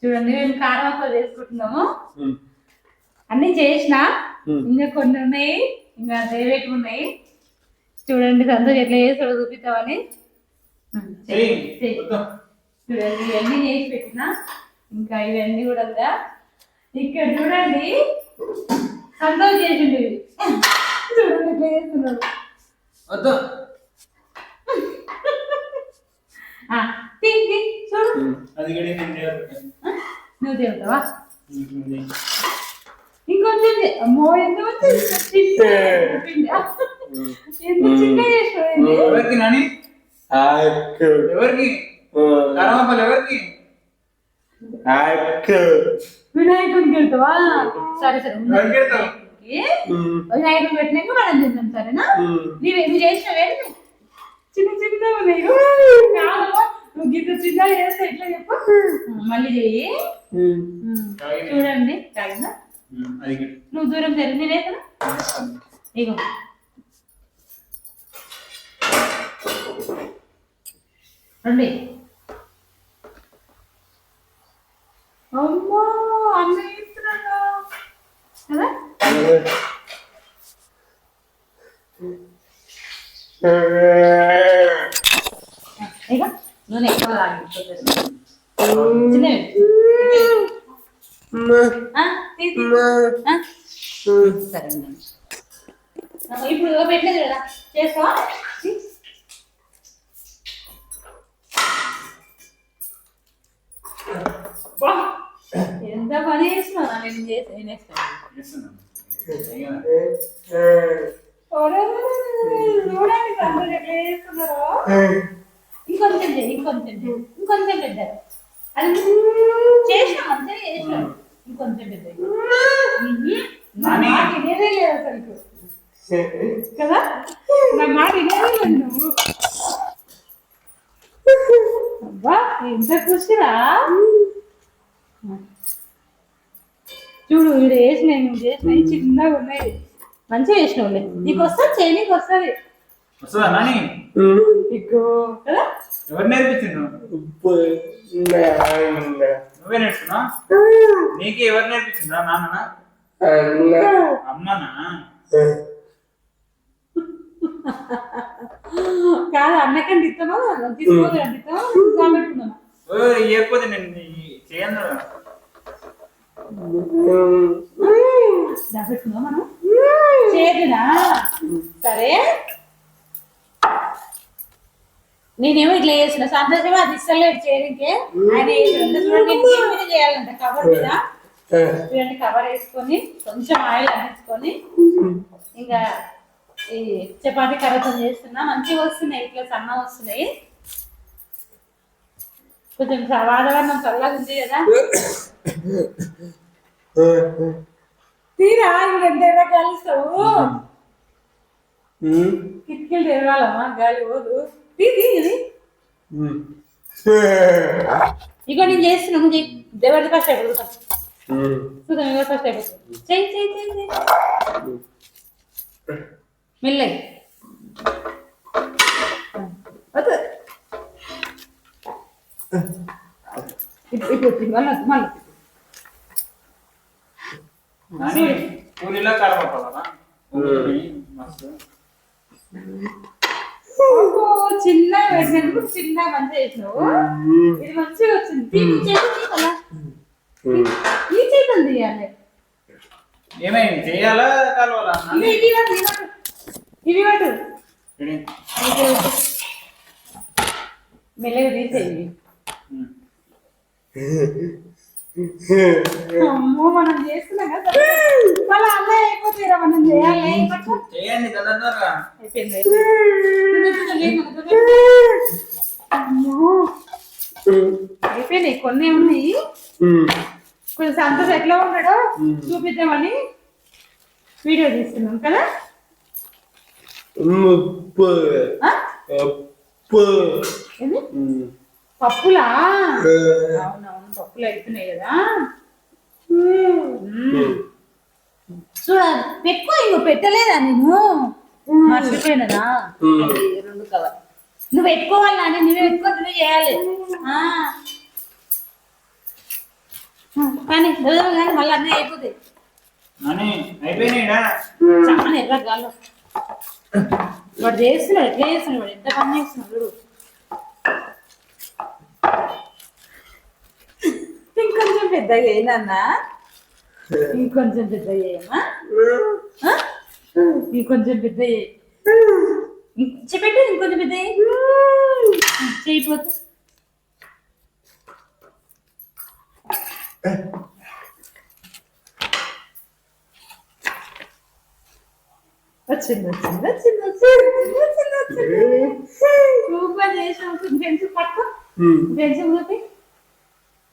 చూడండి మేము కారం అప్పలు చేసుకుంటున్నాము అన్ని చేసిన. ఇంకా కొన్ని ఉన్నాయి ఇంకా దేవేటి ఉన్నాయి. చూడండి సంతోష్ ఎట్లా చేస్తాడో చూపిద్దామని. చూడండి ఇవన్నీ చేసి పెట్టిన. ఇంకా ఇవన్నీ కూడా ఇక్కడ చూడండి. సంతోష్ చేసిండు. చూడండి ఎట్లా చేస్తున్నాడు. వద్దు ఆ, తీ, తీ, చూడు అది కూడా నేను చేయాలి. ఆ, నువ్వు తింటావా ఇది. ఇంకొంచెం చే- అమ్మో ఎంత వచ్చింది చిన్న పిండి. ఎంత చిన్న చేసినావు ఎవరికి నాని ఎవరికి కరమపల్లి ఎవరికి వినాయకుడికి వెళ్తావా సరే సరే ఉండు. ఎవరికి వెళ్తావు? వినాయకుడికి వినాయకుడికి పెట్టినాక మనం తింటాం సరేనా నీవేమి చేసినావేంటి చిన్న చిన్న ఉన్నాయి నువ్వు గిట్ల చిన్న చేస్తే ఎట్లా చెప్పు? మళ్ళీ చెయ్యి. చూడండి. నువ్వు దూరం జరిగి నేనే కదా ఇగో. రండి. అమ్మా కదా? నూనె ఎక్కువ? సరే ఇప్పుడు పెట్టలేదు కదా. బా, ఎంత పని చేసినావు నేను చేసి నేను వేస్తాను ఇంకొంచెం ఇంకొంచెం ఇంకొంచెం పెద్ద అది చేసినా అంతే చేసినాం ఇంకొంచెం పెద్ద మాట లేదు అసలు కదా నా మాట వినేదే లేదు నువ్వు అబ్బా ఎంత ఖుషిరా చూడు వీడు వేసినాయి నువ్వు చేసినాయి చిన్నగా ఉన్నాయి. మంచిగా వేసినావు నీకు వస్తా చేయి నీకు వస్తుంది. వస్తుందా నాని? ఇగో కదా? ఎవరు నేర్పించిండు నువ్వే నేర్చుకున్నా నీకు ఎవరు నేర్పించిందా నాన్న అమ్మనా? కాదు అన్నకంటే ఇస్తామా తీసుకోదు ఇస్తామా కాబెట్టుకుందామా ఓ ఇవ్వకపోతే నేను చేయను దాపెట్టుకుందాం మనం? చేతునా సరే. నేనేమో ఇట్లా చేసిన సంతోషం అది ఇస్తలేడు చేరికే. ఆయన మీద చేయాలంట కవర్ మీద. చూడండి కవర్ వేసుకొని కొంచెం ఆయిల్ అందించుకొని ఇంకా ఈ చపాతీ కర్రతో చేస్తున్నా. మంచిగా వస్తున్నాయి ఇట్లా సన్న వస్తున్నాయి. కొంచెం వాతావరణం చల్లగా ఉంది కదా. తీరా ఇంకా ఎంత కలుస్తావు కిటికీలు తెరవాలమ్మా గాలి పోదు. తీ తీ ఇది ఇగో నేను చేస్తున్నా నువ్వు ఎవరిది ఫస్ట్. అయిపోతా చూద్దాం ఎవరు ఫస్ట్ అయిపోతుంది. చెయ్యి చెయ్యి చెయ్యి ఇప్పుడు ఇప్పుడు మళ్ళీ మళ్ళీ. నాని పూరిలో కలపట్టాలా మస్తు. ఓహో, చిన్నగా పెట్టినందుకు చిన్నగా మంచిగా చేసినావు ఇది మంచిగా వచ్చింది. తీయాలా ఈ చేతులు తీయాలి. ఏమైంది చేయాలా కలవాలా? పట్టు. ఇవి పట్టు రెడీ? మెల్లగా తీసేయి. ఉమ్. అమ్మో మనం చేస్తున్నాం కదా. మళ్ళీ అలా అయిపోతాయిరా మనం చేయాలి. పట్టు. చేయండి అయిపోయింది. అమ్మో. అయిపోయినాయి కొన్ని ఉన్నాయి. కొంచెం సంతోషం ఎట్లా ఉన్నాడో చూపిద్దామని వీడియో తీస్తున్నాం కదా? పప్పులా? అవునవును పప్పులు అయిపోయినాయి కదా. చూడ పెట్టుకో ఇంకో పెట్టలేదా నేను? మర్చిపోయినదా? రెండు కవర్ నువ్వు పెట్టుకోవాలి నాని నువ్వే పెట్టుకో నువ్వే చేయాలి. ఆ. కానీ రోజు కానీ మళ్ళీ అన్నీ అయిపోతాయి. చాలా ఎర్ర గాల్లో. వాడు చేస్తున్నాడు ఎట్లా చేస్తున్నాడు వాడు ఎంత పని చేస్తున్నాడు చూడు ఇంకొంచెం పెద్దగా ఏందన్నా ఇంకొంచెం పెద్దగా చేయమ్మా? ఇంకొంచెం పెద్ద చెప్పెట్టు ఇంకొంచెం పెద్ద చేయిపోతు వచ్చింది వచ్చింది వచ్చింది వచ్చింది వచ్చింది వచ్చింది. సూపర్ చేసాం పెన్సిల్ పట్టుకో. పెన్సిల్ చూపి.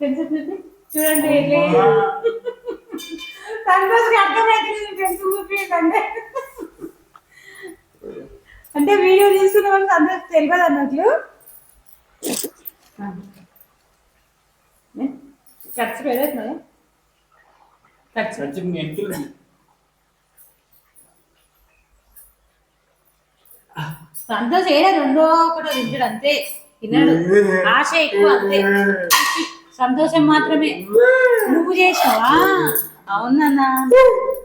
పెన్సిల్ చూపి. చూడండి సంతోష్కి అర్థమైంది పెన్సిల్ చూపి అంటే వీడియో తీసుకున్న వాళ్ళకి అందరికి తెలియదు అన్నట్లు. ఖర్చు పెరుగుతుంది ఖర్చు. ఎంకిల్ సంతోష్ ఏడా రెండో ఒకటో తింటాడు అంతే. తిన్నాడు. ఆశ ఎక్కువ అంతే. సంతోషం మాత్రమే. నువ్వు చేసావా? అవునన్నా.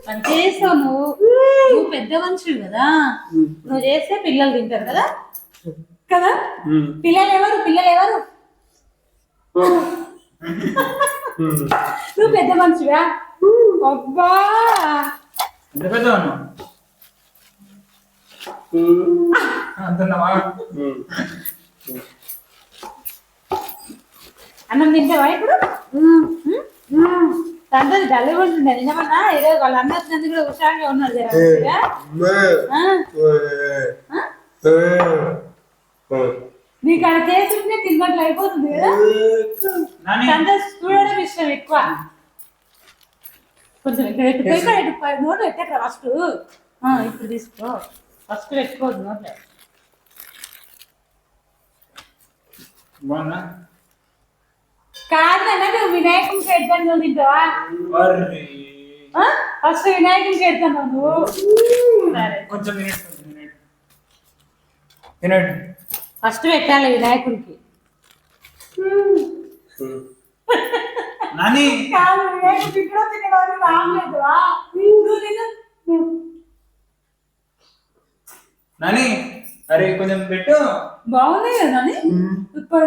పని చేస్తావు నువ్వు. నువ్వు పెద్ద మనిషివి కదా. నువ్వు చేస్తే పిల్లలు తింటారు కదా? కదా? పిల్లలు ఎవరు పిల్లలు ఎవరు నువ్వు పెద్ద మనిషివా అబ్బా! అంటున్నావా అన్నం తింటావా ఇప్పుడు? సంతోష్ డల్ ఉంటుంది నిజమన్నా? ఈరోజు వాళ్ళ అన్న వచ్చినందుకు కూడా హుషారుగా? ఆ? నీకు అక్కడ చేస్తుంటే తిన్నట్లు అయిపోతుంది కదా? సంతోష్ చూడడం ఇష్టం ఎక్కువ. కొంచెం ఇక్కడ పెట్టుకో నోట్లో పెట్టక్కడ ఫస్ట్ ఇప్పుడు తీసుకో. ఫస్ట్ పెట్టుకోవద్దు నోట్లో. బాగున్నా కాదు అన్న నువ్వు వినాయకుని పెడతాను నువ్వు తింటావా? అర్రే. ఫస్ట్ వినాయకుని పెడతాను నువ్వు కొంచెం ఫస్ట్ పెట్టాలి వినాయకుడికి నాని. కాదు వినాయకుడికి ఇక్కడ తినడానికి రాలేదువా నువ్వు తిను. నాని అరే కొంచెం పెట్టు. బాగుంది కదా ఇప్పుడు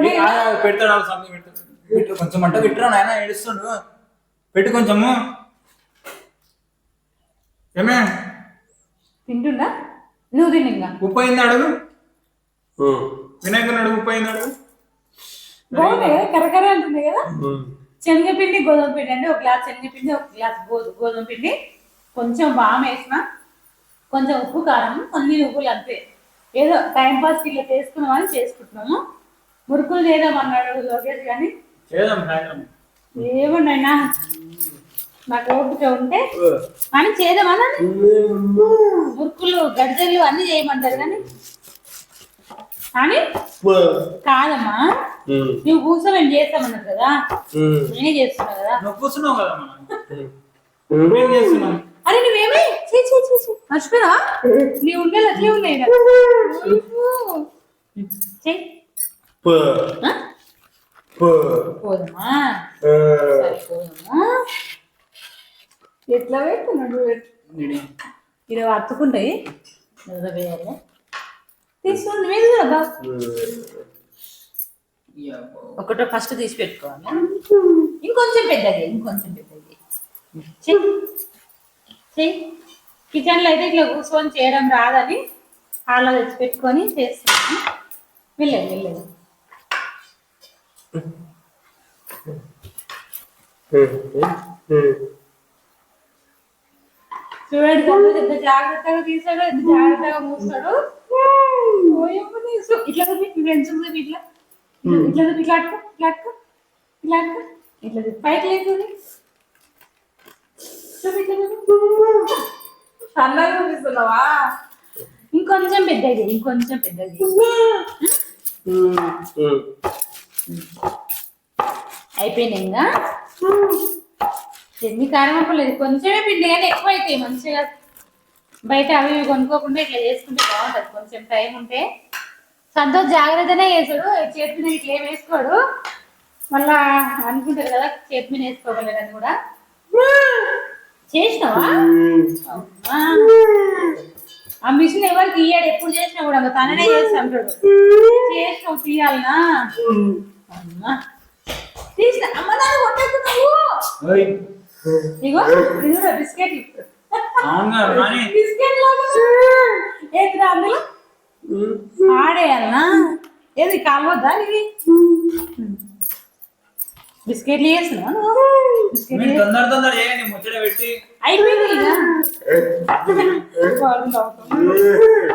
పెడతాడు పెట్టు కొంచెం అంట పెట్టురా నాయన ఏడుస్తుండు? పెట్టు కొంచెము. ఏమే? తింటుండా నువ్వు తిను ఇంకా. ఉప్పు అయింది అడుగు? వినాయకుని అడుగు ఉప్పు అయింది అడుగు? బాగుంది కదా కరకర అంటుంది కదా? శనగపిండి గోధుమ పిండి అంటే ఒక గ్లాస్ శనగపిండి ఒక గ్లాస్ గోధుమ గోధుమ పిండి. కొంచెం బామ్ వేసిన కొంచెం ఉప్పు కారం కొన్ని ఉప్పులు అంతే. ఏదో టైం పాస్ ఇట్లా చేసుకున్నామని చేసుకుంటున్నాము. మురుకులు చేద్దామన్నాడు లోకేష్ కానీ చేద్దాం ఏమన్నాయినా? నాకు ఓపిక ఉంటే కానీ చేద్దామన్నా మురుకులు గడిజలు అన్ని చేయమంటారు కానీ. కానీ? కాదమ్మా. నువ్వు కూర్చోమని చేస్తామన్నారు కదా? నేనే చేస్తున్నా కదా? నువ్వు కూర్చున్నావు కదా మనం. అరే నువ్వేమే? చీ చీ చీ మర్చిపోయినా నీ ఉండేది అట్లే ఉన్నాయి. సరే పోదమ్మా ఎట్లా పెట్టున్నాడు నిడి. ఇలా అత్తుకుంటాయి నిద్ర వేయాలి? తీసుకోండి మీరు కదా. ఒకటో ఫస్ట్ తీసి పెట్టుకోవాలి. ఇంకొంచెం పెద్దది ఇంకొంచెం పెద్దది. కిచెన్లో అయితే ఇట్లా కూర్చొని చేయడం రాదని హాల్లో తెచ్చి పెట్టుకొని చేస్తున్నాను. వెళ్ళలేదు వెళ్ళలేదు చూడండి ఎంత జాగ్రత్తగా తీసాడు ఎంత జాగ్రత్తగా మూస్తాడు ఇట్లా ఫ్రెండ్స్ ఇట్లా ఇట్లా ఇట్లా ఇట్లా అట్టుకో ఇట్లా అట్టుకో ఇట్లా అట్టుకో పైకి సన్నగా చూపిస్తున్నావా? ఇంకొంచెం పెద్దది ఇంకొంచెం పెద్దది. అయిపోయినాయి ఇంకా ఎన్ని కారం అవ్వలేదు కొంచెమే పిండి కానీ ఎక్కువ అవుతాయి మంచిగా. బయట అవి ఇవి కొనుక్కోకుండా ఇట్లా చేసుకుంటే బాగుంటుంది. కొంచెం టైం ఉంటే. సంతోష్ జాగ్రత్తనే చేసాడు చేతి మీద ఇట్లా వేసుకోడు. మళ్ళా అనుకుంటారు కదా చేతి మీద వేసుకోగలరని కూడా. చేసినావా. ఆ మిషన్ ఎవరికి ఇయ్యాడు ఎప్పుడు చేసినా కూడా తననే చేస్తాడు చేసినావు తీయాలనా? అమ్మా. తీసిన అమ్మ దాన్ని కొట్టకు నువ్వు ఓయ్, ఇగో ఇది బిస్కెట్ బిస్కెట్ లాగా ఏంటి అందులో? ఆడేయాలనా? ఏది కాలవద్దా ఇది బిస్కెట్లు తొందర తొందర చేయండి ముచ్చట పెట్టి. అయిపోయింది.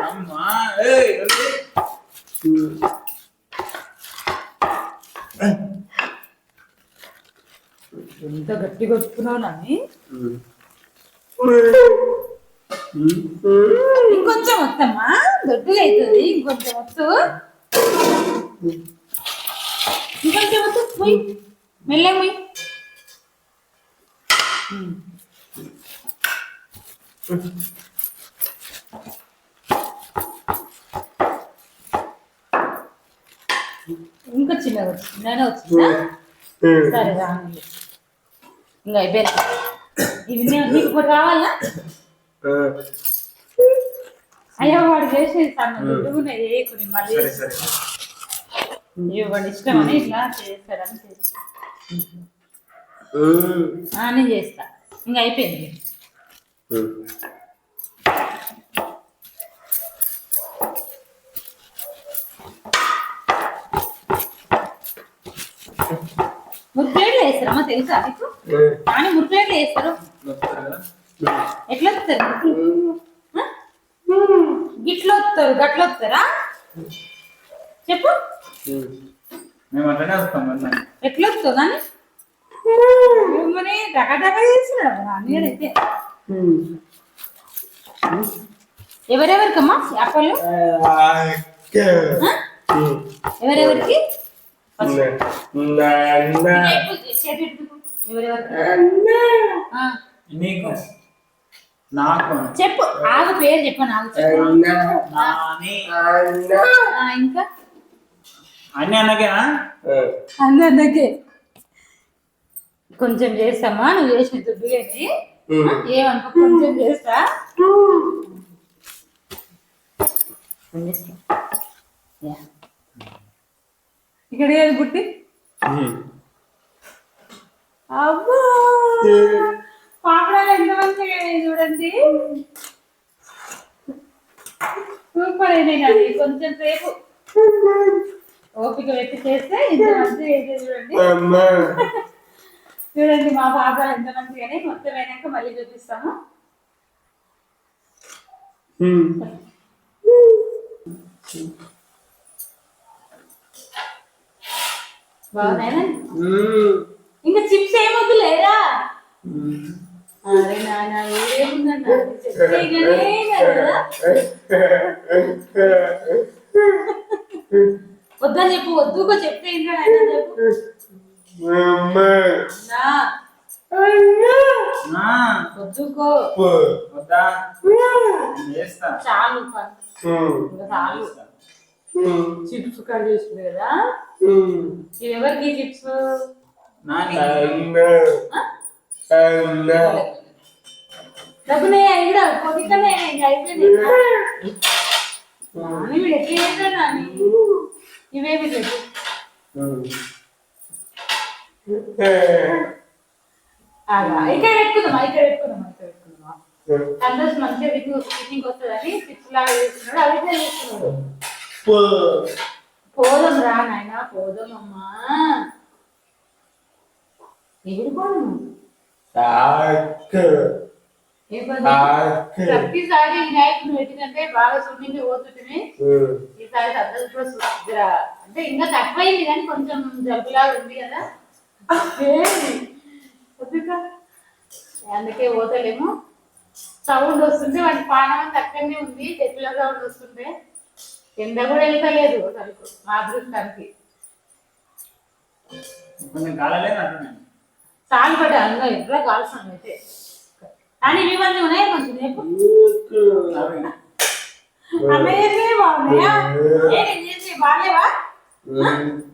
అమ్మా జల్దీ. ఎంత గట్టిగా వచ్చుకున్నావు నన్ను ఇంకొంచెం వస్తామా దొడ్డుగా అవుతుంది ఇంకొంచెం వస్తు ఇంకొంచెం వస్తు పోయి మెల్లగా పోయి ఇంకా చిన్నగా వచ్చి చిన్నగా వచ్చిందా సరే రాండి ఇంకా అయిపోయినా. ఇవి నే- నీకు ఇప్పుడు కావాలా? అయ్యో వాడు చేసేది తను దుడ్డుకునే చేయకుని మళ్ళీ. వాడు ఇష్టం అని ఇట్లా చేస్తాడని చేస్తా నేను చేస్తా. ఇంకా అయిపోయింది. మురిపేట్లు వేస్తారమ్మా తెలుసా నీకు కానీ మురిపేట్లు వేస్తారు. ఎట్లా వస్తారు? గిట్ల వస్తారు గట్ల వస్తారా చెప్పు. మేము అట్లనే వస్తాం మరి ఎట్లా వస్తావు కానీ మిమ్మల్ని డగడగ చేస్తున్నాడు అన్నయ్యడైతే ఎవరెవరికమ్మా? చేపలు? ఎవరెవరికి? ఆ, నీకు. నాకు. చెప్పు ఆగు పేరు చెప్పు నాకు చెప్పు. నాని. ఆ, ఇంకా? అన్ని అన్నకేనా? అందరికే కొంచెం చేస్తామా? నువ్వు చేసిన దుడ్డుగాని? ఏమనుకో కొంచెం చేస్తా. యా. ఇక్కడ ఏది బుట్టి అబ్బా పాపడాలు ఎంత మంచిగా చూడండి. సూపర్ అయినాయి కానీ కొంచెం సేపు ఓపిక పెట్టి చేస్తే ఇంత మంచిగా చూడండి. చూడండి మా పాపడాలు ఎంత మంచిగానే మొత్తం అయినాక మళ్ళీ చూపిస్తాము బాగున్నాయనా ఇంకా చిప్స్ ఏమొద్దు అరే నాన్న ఏముందన్న కదా వద్దని చెప్పు వద్దుకో చెప్తే చెప్పు. వద్దుకో. వద్దా? చాలు చాలు. చిప్స్ కట్ చేసింది కదా? ఇది ఎవరికి చిప్స్? డబ్బునే ఇక్కడ పొద్దుకనే ఇంకా అయిపోయింది. నాని వీడు ఎట్లా నాని? ఇవేమి లేదు ఇక్కడ పెట్టుకుందామా ఇక్కడ పెట్టుకుందామా ఇక్కడ పెట్టుకుందామా? సంతోష్ మంచిగా వస్తుందని చిప్స్ లాగా చేస్తున్నాడు అవి చేస్తున్నాడు. పోదాం రా నాయన పోదాం? అమ్మా ఎగుడు పోదాం? ప్రతిసారి వినాయకుడు పెట్టినంటే బాగా స్విమ్మింగ్ పోతుంటే ఈసారి సంతోష్ కూడా అంటే ఇంకా తక్కువైంది కానీ కొంచెం జబ్బులాగా ఉంది కదా. అందుకే పోతలేము. సౌండ్ వస్తుంటే వాటి పానం తక్కువనే ఉంది చెట్ల సౌండ్ వస్తుంటే. ఎండ కూడా వెళ్తలేదు మా అదృష్టానికి చాలు పడ్డా అందులో ఎట్లా కాల్సిన అయితే. కానీ ఇవి మంది ఉన్నాయి కొంచెం బాగున్నాయా? ఏ చేసి బాగాలేవా?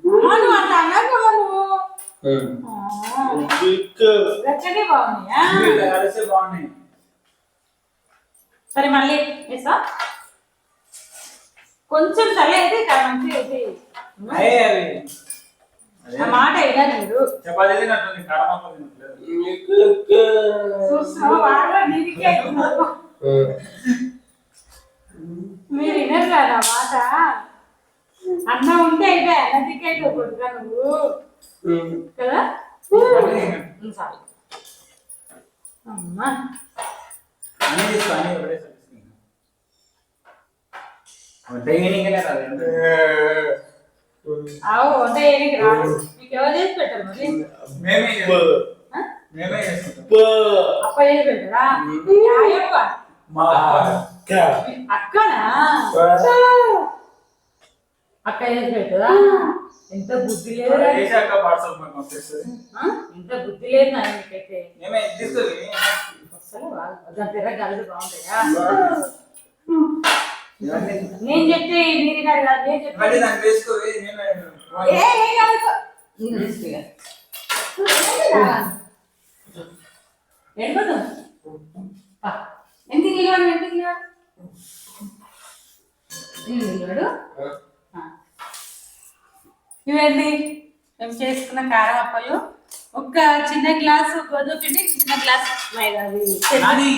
నువ్వు అంత అన్నావు బాగున్నాయి. సరే మళ్ళీ వేసా. కొంచెం చలి అయితే ఇక్కడ అవి ఆ మాట వినాలి మీరు చపాతీ తినట్లేదు. నీకే. మీరు వినరు కదా మాట? అన్న ఉంటే అయితే అన్నదికి అయితే కొడుకా నువ్వు. కదా? చాలు అమ్మా అన్ని తీసుకో అన్ని ఒకటేసారి తీసుకో. వంట చేయనీకనే రాదు ఎంత. ఆవు వంట చేయడానికి రాదు మీకు ఎవరు చేసి పెట్టారు మరి? మేమే అప్ప చేసి పెట్టరా? యాయప్ప మా అక్క. అక్కనా? అక్క చేసి పెట్టరా? ఎంత బుద్ధి లేదు మాకు పంపిస్తుంది. ఎంత బుద్ధి లేదు మీకైతే మేమే తీసుకోవాలి. అసలు దాని తెర గలదు బాగుంటాయా? నేను చెప్తే మీరు కదా నేను చెప్తే ఇవన్నీ దానికి వేసుకోవి. మేమే ఏ, ఏ కాదు. నేను తీసుకురా. వెళ్ళిపోతాం. పా. ఎందుకు నిలబడు, ఎందుకు నిలబడు? ఎందుకు నిలబడు? ఆ. ఇవేంటి మేము చేసుకున్న కారం అప్పలు ఒక చిన్న గ్లాసు గోధుమ పిండి చిన్న గ్లాస్ మైదా అది.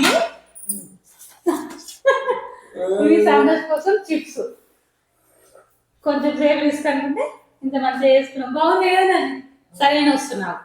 ఇవి కోసం చిప్స్ కొంచెం సేపు తీసుకుంటే ఇంత మంచిగా వేసుకున్నాం బాగుంది కదా సరైన వస్తున్నావు